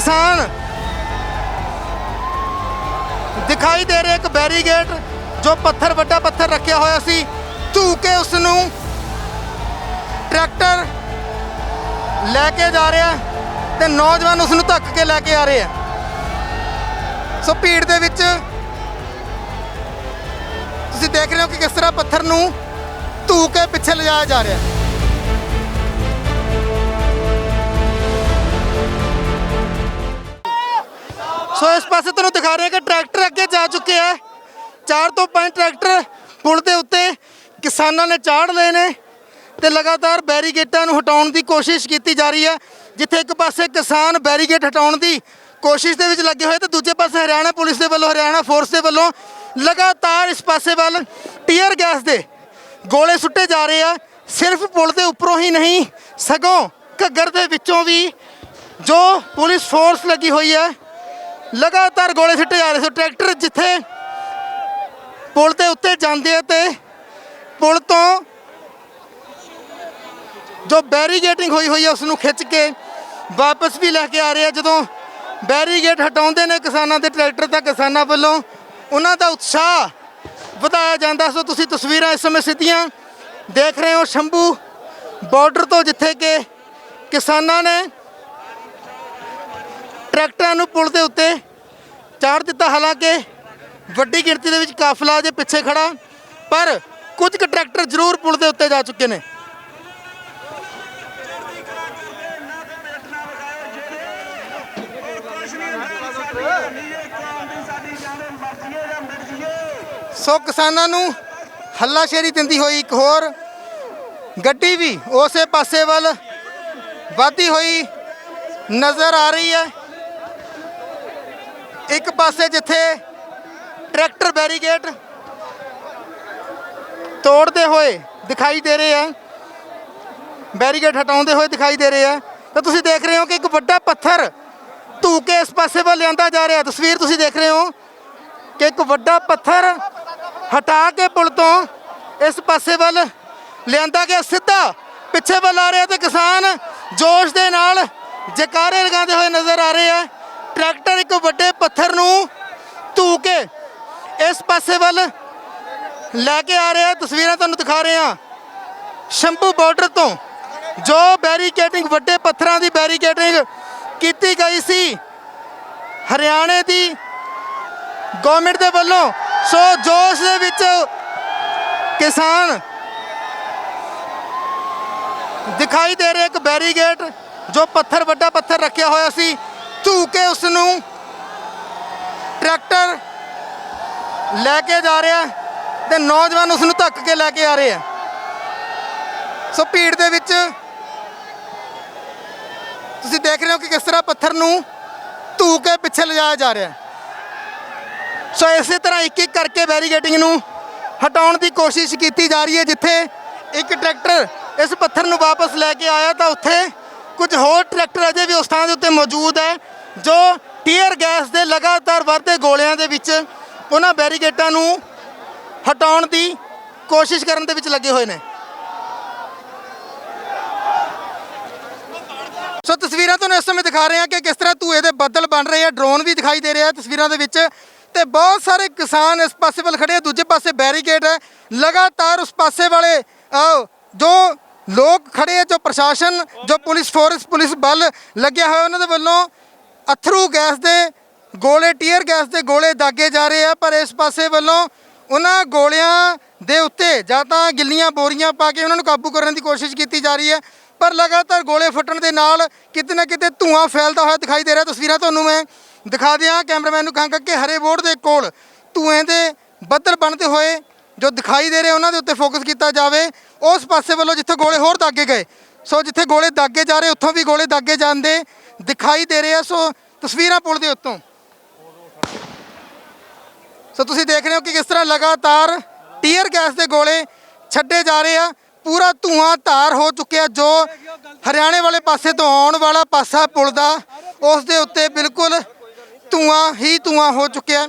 ਕਿਸਾਨ। ਦਿਖਾਈ ਦੇ ਰਿਹਾ ਇੱਕ ਬੈਰੀਗੇਟ ਜੋ ਪੱਥਰ, ਵੱਡਾ ਪੱਥਰ ਰੱਖਿਆ ਹੋਇਆ ਸੀ। ਧੂ ਕੇ ਉਸ ਨੂੰ ਟਰੈਕਟਰ ਲੈ ਕੇ ਜਾ ਰਿਹਾ ਤੇ ਨੌਜਵਾਨ ਉਸ ਨੂੰ ਧੱਕ ਕੇ ਲੈ ਕੇ ਆ ਰਹੇ ਆ ਸੋ ਭੀੜ ਦੇ ਵਿੱਚ ਤੁਸੀਂ ਦੇਖ ਰਹੇ ਹੋ ਕਿ ਕਿਸ ਤਰ੍ਹਾਂ ਪੱਥਰ ਨੂੰ ਧੂ ਕੇ ਪਿੱਛੇ ਲਿਜਾਇਆ ਜਾ ਰਿਹਾ ਹੈ। ਸੋ ਇਸ ਪਾਸੇ ਤੁਹਾਨੂੰ ਦਿਖਾ ਰਹੇ ਹਾਂ ਕਿ ਟਰੈਕਟਰ ਅੱਗੇ ਜਾ ਚੁੱਕੇ ਆ। ਚਾਰ ਤੋਂ ਪੰਜ ਟਰੈਕਟਰ ਪੁਲ ਦੇ ਉੱਤੇ ਕਿਸਾਨਾਂ ਨੇ ਚਾੜ ਲਏ ਨੇ ਤੇ ਲਗਾਤਾਰ ਬੈਰੀਗੇਟਾਂ ਨੂੰ ਹਟਾਉਣ ਦੀ ਕੋਸ਼ਿਸ਼ ਕੀਤੀ ਜਾ ਰਹੀ ਹੈ। ਜਿੱਥੇ ਇੱਕ ਪਾਸੇ ਕਿਸਾਨ ਬੈਰੀਗੇਟ ਹਟਾਉਣ ਦੀ ਕੋਸ਼ਿਸ਼ ਦੇ ਵਿੱਚ ਲੱਗੇ ਹੋਏ ਤੇ ਦੂਜੇ ਪਾਸੇ ਹਰਿਆਣਾ ਪੁਲਿਸ ਦੇ ਵੱਲੋਂ, ਹਰਿਆਣਾ ਫੋਰਸ ਦੇ ਵੱਲੋਂ ਲਗਾਤਾਰ ਇਸ ਪਾਸੇ ਵੱਲ ਟੀਅਰ ਗੈਸ ਦੇ ਗੋਲੇ ਸੁੱਟੇ ਜਾ ਰਹੇ ਆ। ਸਿਰਫ ਪੁਲ ਦੇ ਉੱਪਰੋਂ ਹੀ ਨਹੀਂ, ਸਗੋਂ ਘੱਗਰ ਦੇ ਵਿੱਚੋਂ ਵੀ ਜੋ ਪੁਲਿਸ ਫੋਰਸ ਲੱਗੀ ਹੋਈ ਹੈ ਲਗਾਤਾਰ ਗੋਲੇ ਸਿੱਟੇ ਜਾ ਰਹੇ ਸੋ। ਟਰੈਕਟਰ ਜਿੱਥੇ ਪੁਲ ਦੇ ਉੱਤੇ ਜਾਂਦੇ ਆ ਤੇ ਪੁਲ ਤੋਂ ਜੋ ਬੈਰੀਗੇਟਿੰਗ ਹੋਈ ਹੋਈ ਹੈ ਉਸ ਨੂੰ ਖਿੱਚ ਕੇ ਵਾਪਸ ਵੀ ਲੈ ਕੇ ਆ ਰਹੇ ਆ। ਜਦੋਂ ਬੈਰੀਗੇਟ ਹਟਾਉਂਦੇ ਨੇ ਕਿਸਾਨਾਂ ਦੇ ਟਰੈਕਟਰ, ਤਾਂ ਕਿਸਾਨਾਂ ਵੱਲੋਂ ਉਹਨਾਂ ਦਾ ਉਤਸ਼ਾਹ ਵਧਾਇਆ ਜਾਂਦਾ ਸੋ ਤੁਸੀਂ ਤਸਵੀਰਾਂ ਇਸ ਸਮੇਂ ਸਿੱਧੀਆਂ ਦੇਖ ਰਹੇ ਹੋ। ਸ਼ੰਭੂ ਬਾਰਡਰ ਤੋਂ ਜਿੱਥੇ ਕਿ ਕਿਸਾਨਾਂ ਨੇ ਟਰੈਕਟਰਾਂ ਨੂੰ ਪੁਲ ਦੇ ਉੱਤੇ ਚਾੜ ਦਿੱਤਾ। ਹਾਲਾਂਕਿ ਵੱਡੀ ਗਿਣਤੀ ਦੇ ਵਿੱਚ ਕਾਫਲਾ ਜੇ ਪਿੱਛੇ ਖੜਾ, ਪਰ ਕੁਝ ਕੁ ਟਰੈਕਟਰ ਜ਼ਰੂਰ ਪੁਲ ਦੇ ਉੱਤੇ ਜਾ ਚੁੱਕੇ ਨੇ। ਸੋ ਕਿਸਾਨਾਂ ਨੂੰ ਹੱਲਾਸ਼ੇਰੀ ਦਿੰਦੀ ਹੋਈ ਇੱਕ ਹੋਰ ਗੱਡੀ ਵੀ ਉਸੇ ਪਾਸੇ ਵੱਲ ਵਧਦੀ ਹੋਈ ਨਜ਼ਰ ਆ ਰਹੀ ਹੈ। ਇੱਕ ਪਾਸੇ ਜਿੱਥੇ ਟਰੈਕਟਰ ਬੈਰੀਗੇਟ ਤੋੜਦੇ ਹੋਏ ਦਿਖਾਈ ਦੇ ਰਹੇ ਆ ਬੈਰੀਗੇਟ ਹਟਾਉਂਦੇ ਹੋਏ ਦਿਖਾਈ ਦੇ ਰਹੇ ਆ, ਤਾਂ ਤੁਸੀਂ ਦੇਖ ਰਹੇ ਹੋ ਕਿ ਇੱਕ ਵੱਡਾ ਪੱਥਰ ਧੂ ਕੇ ਇਸ ਪਾਸੇ ਵੱਲ ਲਿਆਂਦਾ ਜਾ ਰਿਹਾ। ਤਸਵੀਰ ਤੁਸੀਂ ਦੇਖ ਰਹੇ ਹੋ ਕਿ ਇੱਕ ਵੱਡਾ ਪੱਥਰ ਹਟਾ ਕੇ ਪੁਲ ਤੋਂ ਇਸ ਪਾਸੇ ਵੱਲ ਲਿਆਂਦਾ ਗਿਆ, ਸਿੱਧਾ ਪਿੱਛੇ ਵੱਲ ਆ ਰਿਹਾ ਤੇ ਕਿਸਾਨ ਜੋਸ਼ ਦੇ ਨਾਲ ਜਕਾਰੇ ਲਗਾਉਂਦੇ ਹੋਏ ਨਜ਼ਰ ਆ ਰਹੇ ਆ। ਟਰੈਕਟਰ ਇੱਕ ਵੱਡੇ ਪੱਥਰ ਨੂੰ ਧੂ ਕੇ ਇਸ ਪਾਸੇ ਵੱਲ ਲੈ ਕੇ ਆ ਰਿਹਾ ਤਸਵੀਰਾਂ ਤੁਹਾਨੂੰ ਦਿਖਾ ਰਹੇ ਹਾਂ। ਸ਼ੰਭੂ ਬਾਰਡਰ ਤੋਂ ਜੋ ਬੈਰੀਕੇਡਿੰਗ, ਵੱਡੇ ਪੱਥਰਾਂ ਦੀ ਬੈਰੀਕੇਡਿੰਗ ਕੀਤੀ ਗਈ ਸੀ, ਹਰਿਆਣੇ ਦੀ ਗਵਰਨਮੈਂਟ ਦੇ ਵੱਲੋਂ। ਸੋ ਜੋਸ਼ ਦੇ ਵਿੱਚ ਕਿਸਾਨ ਦਿਖਾਈ ਦੇ ਰਿਹਾ ਇੱਕ ਬੈਰੀਗੇਟ ਜੋ ਪੱਥਰ, ਵੱਡਾ ਪੱਥਰ ਰੱਖਿਆ ਹੋਇਆ ਸੀ। ਧੂ ਕੇ ਉਸ ਨੂੰ ਟਰੈਕਟਰ ਲੈ ਕੇ ਜਾ ਰਿਹਾ ਤੇ ਨੌਜਵਾਨ ਉਸ ਨੂੰ ਧੱਕ ਕੇ ਲੈ ਕੇ ਆ ਰਹੇ ਆ ਸੋ ਭੀੜ ਦੇ ਵਿੱਚ ਤੁਸੀਂ ਦੇਖ ਰਹੇ ਹੋ ਕਿ ਕਿਸ ਤਰ੍ਹਾਂ ਪੱਥਰ ਨੂੰ ਧੂ ਕੇ ਪਿੱਛੇ ਲਿਜਾਇਆ ਜਾ ਰਿਹਾ ਸੋ ਇਸੇ ਤਰ੍ਹਾਂ ਇੱਕ ਇੱਕ ਕਰਕੇ ਬੈਰੀਗੇਟਿੰਗ ਨੂੰ ਹਟਾਉਣ ਦੀ ਕੋਸ਼ਿਸ਼ ਕੀਤੀ ਜਾ ਰਹੀ ਹੈ, ਜਿੱਥੇ ਇੱਕ ਟਰੈਕਟਰ ਇਸ ਪੱਥਰ ਨੂੰ ਵਾਪਸ ਲੈ ਕੇ ਆਇਆ ਤਾਂ ਉੱਥੇ ਕੁਝ ਹੋਰ ਟਰੈਕਟਰ ਅਜੇ ਵੀ ਉਸ ਥਾਂ ਦੇ ਉੱਤੇ ਮੌਜੂਦ ਹੈ। ਜੋ ਟੀਅਰ ਗੈਸ ਦੇ ਲਗਾਤਾਰ ਵੱਧਦੇ ਗੋਲਿਆਂ ਦੇ ਵਿੱਚ ਉਹਨਾਂ ਬੈਰੀਕੇਟਾਂ ਨੂੰ ਹਟਾਉਣ ਦੀ ਕੋਸ਼ਿਸ਼ ਕਰਨ ਦੇ ਵਿੱਚ ਲੱਗੇ ਹੋਏ ਨੇ। ਸੋ ਤਸਵੀਰਾਂ ਤੁਹਾਨੂੰ ਇਸ ਸਮੇਂ ਦਿਖਾ ਰਹੇ ਹਾਂ ਕਿ ਕਿਸ ਤਰ੍ਹਾਂ ਧੂਏ ਦੇ ਬੱਦਲ ਬਣ ਰਹੇ ਆ। ਡਰੋਨ ਵੀ ਦਿਖਾਈ ਦੇ ਰਿਹਾ ਤਸਵੀਰਾਂ ਦੇ ਵਿੱਚ ਤੇ ਬਹੁਤ ਸਾਰੇ ਕਿਸਾਨ ਇਸ ਪਾਸੇ ਵੱਲ ਖੜੇ ਆ। ਦੂਜੇ ਪਾਸੇ ਬੈਰੀਕੇਡ ਹੈ। ਲਗਾਤਾਰ ਉਸ ਪਾਸੇ ਵਾਲੇ ਜੋ ਲੋਕ ਖੜੇ ਆ, ਜੋ ਪ੍ਰਸ਼ਾਸਨ, ਜੋ ਪੁਲਿਸ ਫੋਰਸ, ਪੁਲਿਸ ਬਲ ਲੱਗਿਆ ਹੋਇਆ ਉਹਨਾਂ ਦੇ ਵੱਲੋਂ ਅਥਰੂ ਗੈਸ ਦੇ ਗੋਲੇ, ਟੀਅਰ ਗੈਸ ਦੇ ਗੋਲੇ ਦਾਗੇ ਜਾ ਰਹੇ ਆ, ਪਰ ਇਸ ਪਾਸੇ ਵੱਲੋਂ ਉਹਨਾਂ ਗੋਲਿਆਂ ਦੇ ਉੱਤੇ ਜਾਂ ਤਾਂ ਗਿੱਲੀਆਂ ਬੋਰੀਆਂ ਪਾ ਕੇ ਉਹਨਾਂ ਨੂੰ ਕਾਬੂ ਕਰਨ ਦੀ ਕੋਸ਼ਿਸ਼ ਕੀਤੀ ਜਾ ਰਹੀ ਹੈ, ਪਰ ਲਗਾਤਾਰ ਗੋਲੇ ਫੁੱਟਣ ਦੇ ਨਾਲ ਕਿਤੇ ਨਾ ਕਿਤੇ ਧੂਆਂ ਫੈਲਦਾ ਹੋਇਆ ਦਿਖਾਈ ਦੇ ਰਿਹਾ। ਤਸਵੀਰਾਂ ਤੁਹਾਨੂੰ ਮੈਂ ਦਿਖਾ ਦਿਆਂ, ਕੈਮਰਾਮੈਨ ਨੂੰ ਕਹਾਂਗਾ ਕਿ ਹਰੇ ਬੋਰਡ ਦੇ ਕੋਲ ਧੂਏ ਦੇ ਬੱਦਲ ਬਣਦੇ ਹੋਏ ਜੋ ਦਿਖਾਈ ਦੇ ਰਹੇ, ਉਹਨਾਂ ਦੇ ਉੱਤੇ ਫੋਕਸ ਕੀਤਾ ਜਾਵੇ। ਉਸ ਪਾਸੇ ਵੱਲੋਂ ਜਿੱਥੇ ਗੋਲੇ ਹੋਰ ਦਾਗੇ ਗਏ, ਸੋ ਜਿੱਥੇ ਗੋਲੇ ਦਾਗੇ ਜਾ ਰਹੇ, ਉੱਥੋਂ ਵੀ ਗੋਲੇ ਦਾਗੇ ਜਾਂਦੇ ਦਿਖਾਈ ਦੇ ਰਹੇ ਆ, ਸੋ ਤਸਵੀਰਾਂ ਪੁਲ ਦੇ ਉੱਤੋਂ। ਸੋ ਤੁਸੀਂ ਦੇਖ ਰਹੇ ਹੋ ਕਿ ਕਿਸ ਤਰ੍ਹਾਂ ਲਗਾਤਾਰ ਟੀਅਰ ਗੈਸ ਦੇ ਗੋਲੇ ਛੱਡੇ ਜਾ ਰਹੇ ਆ। ਪੂਰਾ ਧੂਆਂ ਧਾਰ ਹੋ ਚੁੱਕਿਆ ਜੋ ਹਰਿਆਣੇ ਵਾਲੇ ਪਾਸੇ ਤੋਂ ਆਉਣ ਵਾਲਾ ਪਾਸਾ ਪੁਲ ਦਾ, ਉਸ ਦੇ ਉੱਤੇ ਬਿਲਕੁਲ ਧੂਆਂ, ਹੀ ਧੂਆਂ ਹੋ ਚੁੱਕਿਆ।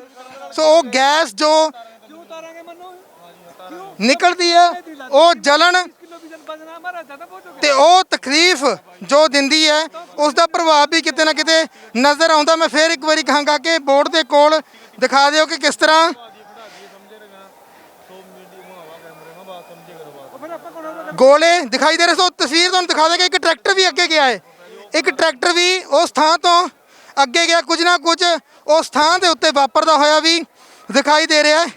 ਸੋ ਉਹ ਗੈਸ ਜੋ ਨਿਕਲਦੀ ਹੈ ਉਹ ਜਲਣ ਤੇ ਉਹ ਤਕਲੀਫ ਜੋ ਦਿੰਦੀ ਹੈ ਉਸ ਦਾ ਪ੍ਰਭਾਵ ਵੀ ਕਿਤੇ ਨਾ ਕਿਤੇ ਨਜ਼ਰ ਆਉਂਦਾ। ਮੈਂ ਫੇਰ ਇੱਕ ਵਾਰੀ ਕਹਾਂਗਾ ਕਿ ਬੋਰਡ ਦੇ ਕੋਲ ਦਿਖਾ ਦਿਓ ਕਿ ਕਿਸ ਤਰ੍ਹਾਂ ਗੋਲੇ ਦਿਖਾਈ ਦੇ ਰਹੇ ਸੋ ਤਸਵੀਰ ਤੁਹਾਨੂੰ ਦਿਖਾ ਦੇਗਾ ਇੱਕ ਟਰੈਕਟਰ ਵੀ ਅੱਗੇ ਗਿਆ ਹੈ। ਇੱਕ ਟਰੈਕਟਰ ਵੀ ਉਸ ਥਾਂ ਤੋਂ ਅੱਗੇ ਗਿਆ। ਕੁਝ ਨਾ ਕੁਝ ਉਸ ਥਾਂ ਦੇ ਉੱਤੇ ਵਾਪਰਦਾ ਹੋਇਆ ਵੀ ਦਿਖਾਈ ਦੇ ਰਿਹਾ ਹੈ।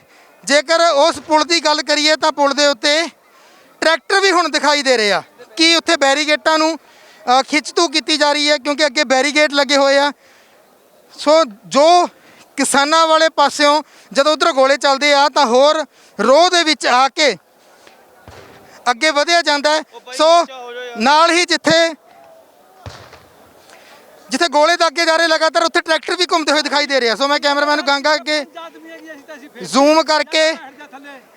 ਜੇਕਰ ਉਸ ਪੁਲ ਦੀ ਗੱਲ ਕਰੀਏ ਤਾਂ ਪੁਲ ਦੇ ਉੱਤੇ ਟਰੈਕਟਰ ਵੀ ਹੁਣ ਦਿਖਾਈ ਦੇ ਰਹੇ ਆ ਕੀ ਉੱਥੇ ਬੈਰੀਗੇਟਾਂ ਨੂੰ ਅ, ਖਿੱਚਤੂ ਕੀਤੀ ਜਾ ਰਹੀ ਹੈ ਕਿਉਂਕਿ ਅੱਗੇ ਬੈਰੀਗੇਟ ਲੱਗੇ ਹੋਏ ਆ ਸੋ ਜੋ ਕਿਸਾਨਾਂ ਵਾਲੇ ਪਾਸਿਓਂ ਜਦੋਂ ਉਧਰ ਗੋਲੇ ਚੱਲਦੇ ਆ ਤਾਂ ਹੋਰ ਰੋਹ ਦੇ ਵਿੱਚ ਆ ਕੇ ਅੱਗੇ ਵਧਿਆ ਜਾਂਦਾ ਸੋ ਨਾਲ ਹੀ ਜਿੱਥੇ ਜਿੱਥੇ ਗੋਲੇ ਦਾਗੇ ਜਾ ਰਹੇ ਲਗਾਤਾਰ ਉੱਥੇ ਟਰੈਕਟਰ ਵੀ ਘੁੰਮਦੇ ਹੋਏ ਦਿਖਾਈ ਦੇ ਰਿਹਾ ਸੋ ਮੈਂ ਕੈਮਰਾਮੈਨ ਨੂੰ ਕਹਾਂਗਾ ਕਿ ਜ਼ੂਮ ਕਰਕੇ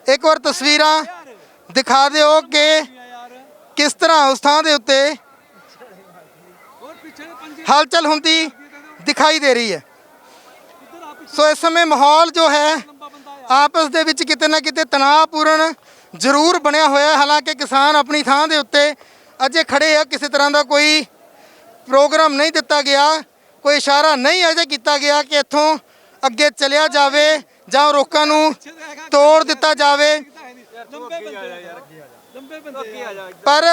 ਇੱਕ ਵਾਰ ਤਸਵੀਰਾਂ ਦਿਖਾ ਦਿਓ ਕਿ ਕਿਸ ਤਰ੍ਹਾਂ ਉਸ ਥਾਂ ਦੇ ਉੱਤੇ ਹਲਚਲ ਹੁੰਦੀ ਦਿਖਾਈ ਦੇ ਰਹੀ ਹੈ। ਸੋ ਇਸ ਸਮੇਂ ਮਾਹੌਲ ਜੋ ਹੈ, ਆਪਸ ਦੇ ਵਿੱਚ ਕਿਤੇ ਨਾ ਕਿਤੇ ਤਣਾਅਪੂਰਨ ਜ਼ਰੂਰ ਬਣਿਆ ਹੋਇਆ ਹੈ। ਹਾਲਾਂਕਿ ਕਿਸਾਨ ਆਪਣੀ ਥਾਂ ਦੇ ਉੱਤੇ ਅਜੇ ਖੜੇ ਆ। ਕਿਸੇ ਤਰ੍ਹਾਂ ਦਾ ਕੋਈ ਪ੍ਰੋਗਰਾਮ ਨਹੀਂ ਦਿੱਤਾ ਗਿਆ। ਕੋਈ ਇਸ਼ਾਰਾ ਨਹੀਂ ਅਜੇ ਕੀਤਾ ਗਿਆ ਕਿ ਇੱਥੋਂ ਅੱਗੇ ਚਲਿਆ ਜਾਵੇ ਜਾਂ ਰੋਕਾਂ ਨੂੰ ਤੋੜ ਦਿੱਤਾ ਜਾਵੇ। ਪਰ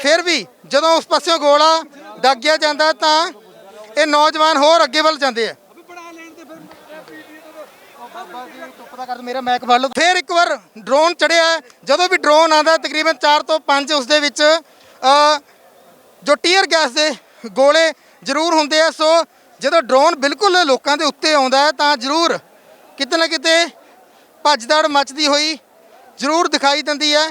ਫਿਰ ਵੀ ਜਦੋਂ ਉਸ ਪਾਸਿਓਂ ਗੋਲਾ ਦਾਗਿਆ ਜਾਂਦਾ ਤਾਂ ਇਹ ਨੌਜਵਾਨ ਹੋਰ ਅੱਗੇ ਵੱਲ ਜਾਂਦੇ ਆ। ਪਤਾ ਕਰ ਮੇਰਾ ਮੈਕ ਫੜ ਲਓ। ਫਿਰ ਇੱਕ ਵਾਰ ਡਰੋਨ ਚੜਿਆ। ਜਦੋਂ ਵੀ ਡਰੋਨ ਆਉਂਦਾ ਤਕਰੀਬਨ 4 ਤੋਂ 5 ਉਸ ਦੇ ਵਿੱਚ ਅ, ਜੋ ਟੀਅਰ ਗੈਸ ਦੇ ਗੋਲੇ ਜ਼ਰੂਰ ਹੁੰਦੇ ਆ। ਸੋ ਜਦੋਂ ਡਰੋਨ ਬਿਲਕੁਲ ਲੋਕਾਂ ਦੇ ਉੱਤੇ ਆਉਂਦਾ ਹੈ ਤਾਂ ਜ਼ਰੂਰ ਕਿਤੇ ਨਾ ਕਿਤੇ ਭੱਜਦੜ ਮਚਦੀ ਹੋਈ ਜ਼ਰੂਰ ਦਿਖਾਈ ਦਿੰਦੀ ਹੈ।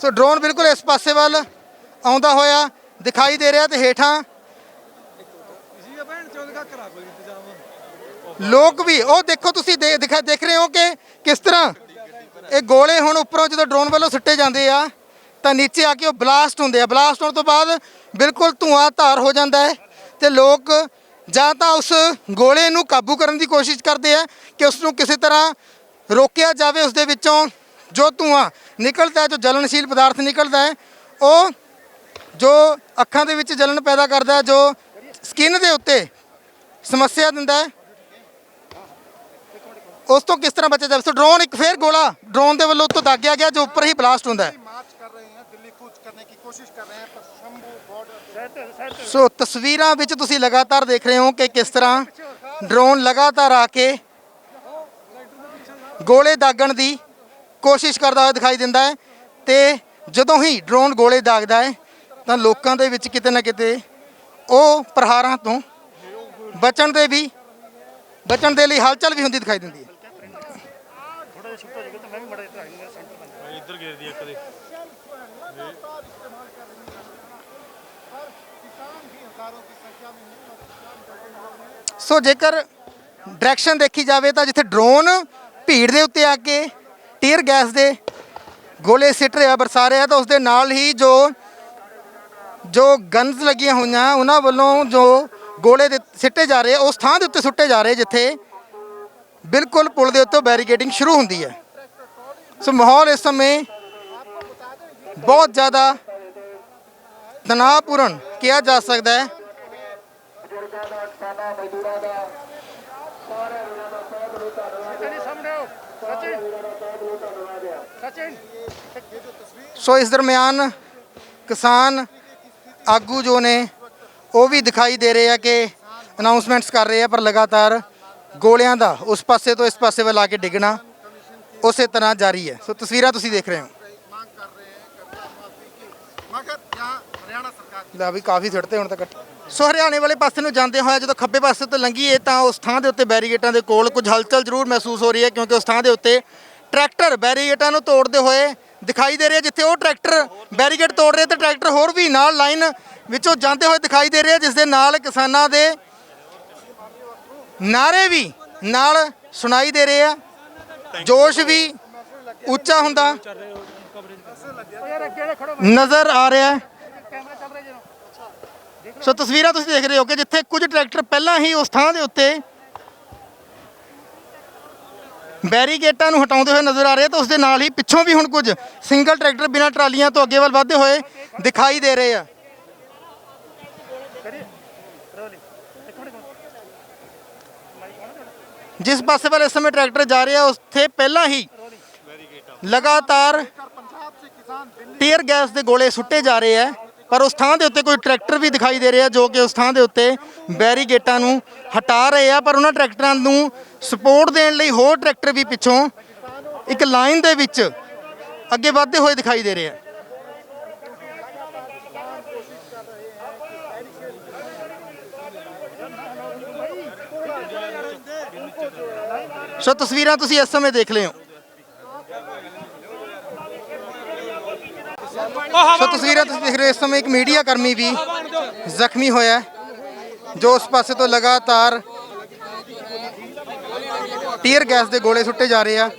ਸੋ ਡਰੋਨ ਬਿਲਕੁਲ ਇਸ ਪਾਸੇ ਵੱਲ ਆਉਂਦਾ ਹੋਇਆ ਦਿਖਾਈ ਦੇ ਰਿਹਾ ਤੇ ਹੇਠਾਂ ਲੋਕ ਵੀ, ਉਹ ਦੇਖੋ ਤੁਸੀਂ ਦੇ- ਦਿਖਾ ਦੇਖ ਰਹੇ ਹੋ ਕਿ ਕਿਸ ਤਰ੍ਹਾਂ ਇਹ ਗੋਲੇ ਹੁਣ ਉੱਪਰੋਂ ਜਦੋਂ ਡਰੋਨ ਵੱਲੋਂ ਸੁੱਟੇ ਜਾਂਦੇ ਆ, ਤਾਂ ਨੀਚੇ ਆ ਕੇ ਉਹ ਬਲਾਸਟ ਹੁੰਦੇ ਆ। ਬਲਾਸਟ ਹੋਣ ਤੋਂ ਬਾਅਦ ਬਿਲਕੁਲ ਧੂਆਂ ਧਾਰ ਹੋ ਜਾਂਦਾ ਹੈ ਤੇ ਲੋਕ ਜਾਂ ਤਾਂ ਉਸ ਗੋਲੇ ਨੂੰ ਕਾਬੂ ਕਰਨ ਦੀ ਕੋਸ਼ਿਸ਼ ਕਰਦੇ ਆ ਕਿ ਉਸ ਨੂੰ ਕਿਸੇ ਤਰ੍ਹਾਂ ਰੋਕਿਆ ਜਾਵੇ ਉਸ ਦੇ ਵਿੱਚੋਂ ਜੋ ਧੂਆਂ ਨਿਕਲਦਾ ਹੈ ਜੋ ਜਲਨਸ਼ੀਲ ਪਦਾਰਥ ਨਿਕਲਦਾ ਹੈ ਉਹ ਜੋ ਅੱਖਾਂ ਦੇ ਵਿੱਚ ਜਲਨ ਪੈਦਾ ਕਰਦਾ ਹੈ ਜੋ ਸਕਿਨ ਦੇ ਉੱਤੇ ਸਮੱਸਿਆ ਦਿੰਦਾ ਹੈ ਉਸ ਤੋਂ ਕਿਸ ਤਰ੍ਹਾਂ ਬਚਿਆ ਜਾਵੇ? ਸੋ ਡਰੋਨ ਇੱਕ ਫੇਰ ਗੋਲਾ ਡਰੋਨ ਦੇ ਵੱਲੋਂ ਉੱਤੋਂ ਦਾਗਿਆ ਗਿਆ ਜੋ ਉੱਪਰ ਹੀ ਬਲਾਸਟ ਹੁੰਦਾ ਹੈ। ਸੋ ਤਸਵੀਰਾਂ ਵਿੱਚ ਤੁਸੀਂ ਲਗਾਤਾਰ ਦੇਖ ਰਹੇ ਹੋ ਕਿ ਕਿਸ ਤਰ੍ਹਾਂ ਡਰੋਨ ਲਗਾਤਾਰ ਆ ਕੇ ਗੋਲੇ ਦਾਗਣ ਦੀ ਕੋਸ਼ਿਸ਼ ਕਰਦਾ ਹੋਇਆ ਦਿਖਾਈ ਦਿੰਦਾ ਹੈ ਤੇ ਜਦੋਂ ਹੀ ਡਰੋਨ ਗੋਲੇ ਦਾਗਦਾ ਹੈ ਤਾਂ ਲੋਕਾਂ ਦੇ ਵਿੱਚ ਕਿਤੇ ਨਾ ਕਿਤੇ ਉਹ ਪ੍ਰਹਾਰਾਂ ਤੋਂ ਬਚਣ ਦੇ ਵੀ ਬਚਣ ਦੇ ਲਈ ਹਲਚਲ ਵੀ ਹੁੰਦੀ ਦਿਖਾਈ ਦਿੰਦੀ ਹੈ। ਇੱਧਰ ਗੇਰ ਦੀ ਇੱਕ ਦੇ। ਸੋ ਜੇਕਰ ਡਾਇਰੈਕਸ਼ਨ ਦੇਖੀ ਜਾਵੇ ਤਾਂ ਜਿੱਥੇ ਡਰੋਨ ਭੀੜ ਦੇ ਉੱਤੇ ਆ ਕੇ ਟੀਅਰ ਗੈਸ ਦੇ ਗੋਲੇ ਸਿੱਟ ਰਿਹਾ ਬਰਸਾ ਰਿਹਾ ਤਾਂ ਉਸ ਦੇ ਨਾਲ ਹੀ ਜੋ ਜੋ ਗਨਸ ਲੱਗੀਆਂ ਹੋਈਆਂ, ਉਹਨਾਂ ਵੱਲੋਂ ਜੋ ਗੋਲੇ ਦੇ ਸਿੱਟੇ ਜਾ ਰਹੇ, ਉਸ ਥਾਂ ਦੇ ਉੱਤੇ ਸੁੱਟੇ ਜਾ ਰਹੇ, ਜਿੱਥੇ ਬਿਲਕੁਲ ਪੁਲ ਦੇ ਉੱਤੇ ਬੈਰੀਕੇਡਿੰਗ ਸ਼ੁਰੂ ਹੁੰਦੀ ਹੈ। ਸੋ ਮਾਹੌਲ ਇਸ ਸਮੇਂ ਬਹੁਤ ਜ਼ਿਆਦਾ ਤਣਾਅਪੂਰਨ ਕਿਹਾ ਜਾ ਸਕਦਾ ਹੈ। ਸੋ ਇਸ ਦਰਮਿਆਨ ਕਿਸਾਨ ਆਗੂ ਜੋ ਨੇ, ਉਹ ਵੀ ਦਿਖਾਈ ਦੇ ਰਹੇ ਆ ਕਿ ਅਨਾਉਂਸਮੈਂਟਸ ਕਰ ਰਹੇ ਆ, ਪਰ ਲਗਾਤਾਰ ਗੋਲਿਆਂ ਦਾ ਉਸ ਪਾਸੇ ਤੋਂ ਇਸ ਪਾਸੇ ਵੱਲ ਆ ਕੇ ਡਿੱਗਣਾ ਉਸੇ ਤਰ੍ਹਾਂ ਜਾਰੀ ਹੈ। ਸੋ ਤਸਵੀਰਾਂ ਤੁਸੀਂ ਦੇਖ ਰਹੇ ਹੋ। ਲਾ ਵੀ ਕਾਫੀ ਛੜਤੇ ਹੁਣ ਤੱਕ। ਸੋ ਹਰਿਆਣੇ ਵਾਲੇ ਪਾਸੇ ਨੂੰ ਜਾਂਦੇ ਹੋਏ ਜਦੋਂ ਖੱਬੇ ਪਾਸੇ ਤੋਂ ਲੰਘੀਏ ਤਾਂ ਉਸ ਥਾਂ ਦੇ ਉੱਤੇ ਬੈਰੀਗੇਟਾਂ ਦੇ ਕੋਲ ਕੁਝ ਹਲਚਲ ਜ਼ਰੂਰ ਮਹਿਸੂਸ ਹੋ ਰਹੀ ਹੈ, ਕਿਉਂਕਿ ਉਸ ਥਾਂ ਦੇ ਉੱਤੇ ਟਰੈਕਟਰ ਬੈਰੀਗੇਟਾਂ ਨੂੰ ਤੋੜਦੇ ਹੋਏ ਦਿਖਾਈ ਦੇ ਰਿਹਾ ਜਿੱਥੇ ਉਹ ਟਰੈਕਟਰ ਬੈਰੀਗੇਟ ਤੋੜ ਰਹੇ ਤੇ ਟਰੈਕਟਰ ਹੋਰ ਵੀ ਨਾਲ ਲਾਈਨ ਵਿੱਚੋਂ ਜਾਂਦੇ ਹੋਏ ਦਿਖਾਈ ਦੇ ਰਿਹਾ ਜਿਸ ਦੇ ਨਾਲ ਕਿਸਾਨਾਂ ਦੇ ਨਾਰੇ ਵੀ ਨਾਲ ਸੁਣਾਈ ਦੇ ਰਹੇ ਆ। ਜੋਸ਼ ਵੀ ਉੱਚਾ ਹੁੰਦਾ। ਨਜ਼ਰ ਆ ਰਿਹਾ ਸੋ ਤਸਵੀਰਾਂ ਤੁਸੀਂ ਦੇਖ ਰਹੇ ਹੋ ਕਿ ਜਿੱਥੇ ਕੁਝ ਟਰੈਕਟਰ ਪਹਿਲਾਂ ਹੀ ਉਸ ਥਾਂ ਦੇ ਉੱਤੇ ਬੈਰੀਗੇਟਾਂ ਨੂੰ ਹਟਾਉਂਦੇ ਹੋਏ ਨਜ਼ਰ ਆ ਰਹੇ ਤਾਂ ਉਸ ਦੇ ਨਾਲ ਹੀ ਪਿੱਛੋਂ ਵੀ ਹੁਣ ਕੁਝ ਸਿੰਗਲ ਟਰੈਕਟਰ ਬਿਨਾਂ ਟਰਾਲੀਆਂ ਤੋਂ ਅੱਗੇ ਵੱਲ ਵਧਦੇ ਹੋਏ ਦਿਖਾਈ ਦੇ ਰਹੇ ਆ। ਜਿਸ ਪਾਸੇ ਵੱਲ ਇਸ ਸਮੇਂ ਟਰੈਕਟਰ ਜਾ ਰਿਹਾ ਉੱਥੇ ਪਹਿਲਾਂ ਹੀ ਲਗਾਤਾਰ ਟੀਅਰ ਗੈਸ ਦੇ ਗੋਲੇ ਸੁੱਟੇ ਜਾ ਰਹੇ ਆ। ਪਰ ਉਸ ਥਾਂ ਦੇ ਉੱਤੇ ਕੋਈ ਟਰੈਕਟਰ ਵੀ ਦਿਖਾਈ ਦੇ ਰਿਹਾ ਜੋ ਕਿ ਉਸ ਥਾਂ ਦੇ ਉੱਤੇ ਬੈਰੀਗੇਟਾਂ ਨੂੰ ਹਟਾ ਰਹੇ ਆ, ਪਰ ਉਹਨਾਂ ਟਰੈਕਟਰਾਂ ਨੂੰ ਸਪੋਰਟ ਦੇਣ ਲਈ ਹੋਰ ਟਰੈਕਟਰ ਵੀ ਪਿੱਛੋਂ ਇੱਕ ਲਾਈਨ ਦੇ ਵਿੱਚ ਅੱਗੇ ਵਧਦੇ ਹੋਏ ਦਿਖਾਈ ਦੇ ਰਹੇ ਆ। ਸੋ ਤਸਵੀਰਾਂ ਤੁਸੀਂ ਇਸ ਸਮੇਂ ਦੇਖ ਰਹੇ ਹੋ। ਸੋ ਤਸਵੀਰਾਂ ਤੁਸੀਂ ਦੇਖ ਰਹੇ ਹੋ ਇਸ ਸਮੇਂ ਇੱਕ ਮੀਡੀਆ ਕਰਮੀ ਵੀ ਜ਼ਖਮੀ ਹੋਇਆ ਜੋ ਉਸ ਪਾਸੇ ਤੋਂ ਲਗਾਤਾਰ ਟੀਅਰ ਗੈਸ ਦੇ ਗੋਲੇ ਸੁੱਟੇ ਜਾ ਰਹੇ ਆ।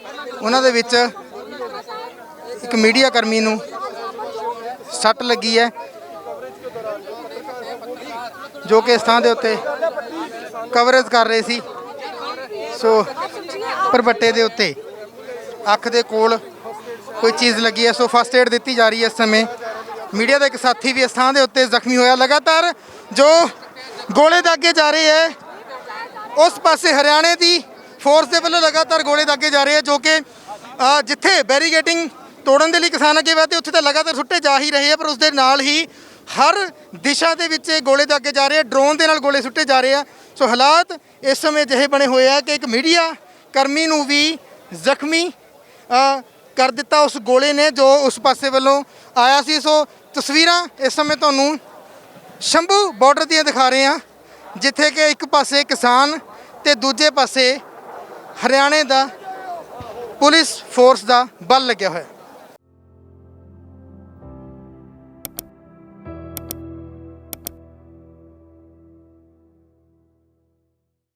ਉਹਨਾਂ ਦੇ ਵਿੱਚ ਇੱਕ ਮੀਡੀਆ ਕਰਮੀ ਨੂੰ ਸੱਟ ਲੱਗੀ ਹੈ ਜੋ ਕਿ ਇਸ ਥਾਂ ਦੇ ਉੱਤੇ ਕਵਰੇਜ ਕਰ ਰਹੇ ਸੀ। ਸੋ ਪਰਬੱਟੇ ਦੇ ਉੱਤੇ ਅੱਖ ਦੇ ਕੋਲ ਕੋਈ ਚੀਜ਼ ਲੱਗੀ ਹੈ, ਸੋ ਫਸਟ ਏਡ ਦਿੱਤੀ ਜਾ ਰਹੀ ਹੈ ਇਸ ਸਮੇਂ। ਮੀਡੀਆ ਦਾ ਇੱਕ ਸਾਥੀ ਵੀ ਇਸ ਥਾਂ ਦੇ ਉੱਤੇ ਜ਼ਖਮੀ ਹੋਇਆ। ਲਗਾਤਾਰ ਜੋ ਗੋਲੇ ਦਾਗੇ ਜਾ ਰਹੇ ਹੈ, ਉਸ ਪਾਸੇ ਹਰਿਆਣੇ ਦੀ ਫੋਰਸ ਦੇ ਵੱਲੋਂ ਲਗਾਤਾਰ ਗੋਲੇ ਦਾਗੇ ਜਾ ਰਹੇ ਹੈ, ਜੋ ਕਿ ਜਿੱਥੇ ਬੈਰੀਗੇਟਿੰਗ ਤੋੜਨ ਦੇ ਲਈ ਕਿਸਾਨ ਅੱਗੇ ਵਧੇ ਉੱਥੇ ਤਾਂ ਲਗਾਤਾਰ ਸੁੱਟੇ ਜਾ ਹੀ ਰਹੇ ਆ ਪਰ ਉਸ ਦੇ ਨਾਲ ਹੀ ਹਰ ਦਿਸ਼ਾ ਦੇ ਵਿੱਚ ਇਹ ਗੋਲੇ ਦਾਗੇ ਜਾ ਰਹੇ ਆ ਡਰੋਨ ਦੇ ਨਾਲ ਗੋਲੇ ਸੁੱਟੇ ਜਾ ਰਹੇ ਆ ਸੋ ਹਾਲਾਤ ਇਸ ਸਮੇਂ ਅਜਿਹੇ ਬਣੇ ਹੋਏ ਆ ਕਿ ਇੱਕ ਮੀਡੀਆ ਕਰਮੀ ਨੂੰ ਵੀ ਜ਼ਖਮੀ ਕਰ ਦਿੱਤਾ ਉਸ ਗੋਲੇ ਨੇ ਜੋ ਉਸ ਪਾਸੇ ਵੱਲੋਂ ਆਇਆ ਸੀ। ਸੋ ਤਸਵੀਰਾਂ ਇਸ ਸਮੇਂ ਤੁਹਾਨੂੰ ਸ਼ੰਭੂ ਬਾਰਡਰ ਦੀਆਂ ਦਿਖਾ ਰਹੇ ਹਾਂ, ਜਿੱਥੇ ਕਿ ਇੱਕ ਪਾਸੇ ਕਿਸਾਨ ਤੇ ਦੂਜੇ ਪਾਸੇ ਹਰਿਆਣੇ ਦਾ ਪੁਲਿਸ ਫੋਰਸ ਦਾ ਬਲ ਲੱਗਿਆ ਹੋਇਆ।